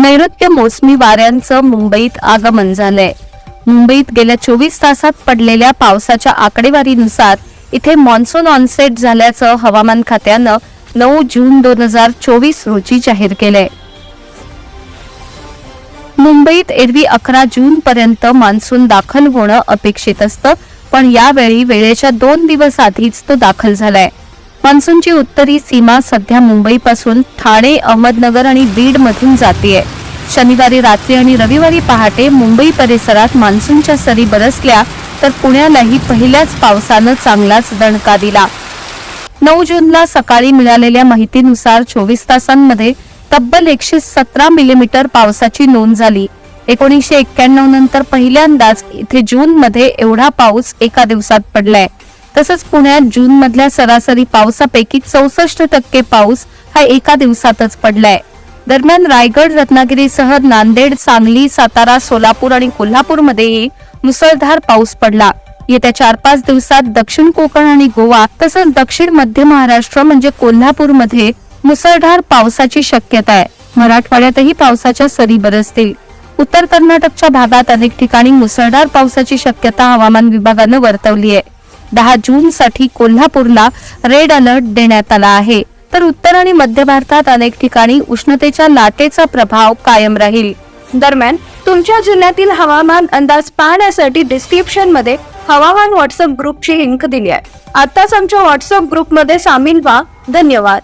नैऋत्य मोसमी वाऱ्यांचं मुंबईत आगमन झालंय. मुंबईत गेल्या चोवीस तासात पडलेल्या पावसाच्या आकडेवारीनुसार इथे मान्सून ऑनसेट झाल्याचं हवामान खात्यानं नऊ जून दोन हजार चोवीस रोजी जाहीर केलंय. मुंबईत एरवी अकरा जून पर्यंत मान्सून दाखल होणं अपेक्षित असतं पण यावेळी वेळेच्या दोन दिवस आधीच तो दाखल झालाय. मान्सूनची उत्तरी सीमा सध्या मुंबईपासून ठाणे अहमदनगर आणि बीडमधून जाते शनिवारी रात्री आणि रविवारी पहाटे मुंबई परिसरात मान्सूनच्या सरी बरसल्या तर पुण्यालाही पहिल्याच पावसानं चांगलाच दणका दिला. नऊ जूनला सकाळी मिळालेल्या माहितीनुसार चोवीस तासांमध्ये तब्बल एकशे सतरा मिलीमीटर पावसाची नोंद झाली. एकोणीसशे एक्क्याण्णव नंतर पहिल्यांदाच इथे जून मध्ये एवढा पाऊस एका दिवसात पडलाय. तसंच पुण्यात जून मधल्या सरासरी पावसापैकी चौसष्ट टक्के पाऊस हा एका दिवसातच पडलाय. दरम्यान रायगड रत्नागिरीसह नांदेड सांगली सातारा सोलापूर आणि कोल्हापूरमध्येही मुसळधार पाऊस पडला. येत्या चार पाच दिवसात दक्षिण कोकण आणि गोवा तसंच दक्षिण मध्य महाराष्ट्र म्हणजे कोल्हापूरमध्ये मुसळधार पावसाची शक्यता आहे. मराठवाड्यातही पावसाच्या सरी बरसतील. उत्तर कर्नाटकच्या भागात अनेक ठिकाणी मुसळधार पावसाची शक्यता हवामान विभागानं वर्तवली आहे. दहा जून साठी कोल्हापूरला रेड अलर्ट देण्यात आला आहे. तर उत्तर आणि मध्य भारतात अनेक ठिकाणी उष्णतेच्या लाटेचा प्रभाव कायम राहील. दरम्यान तुमच्या जिल्ह्यातील हवामान अंदाज पाहण्यासाठी डिस्क्रिप्शनमध्ये हवामान व्हॉट्सअप ग्रुपची लिंक दिली आहे. आताच आमच्या व्हॉट्सअप ग्रुपमध्ये सामील व्हा. धन्यवाद.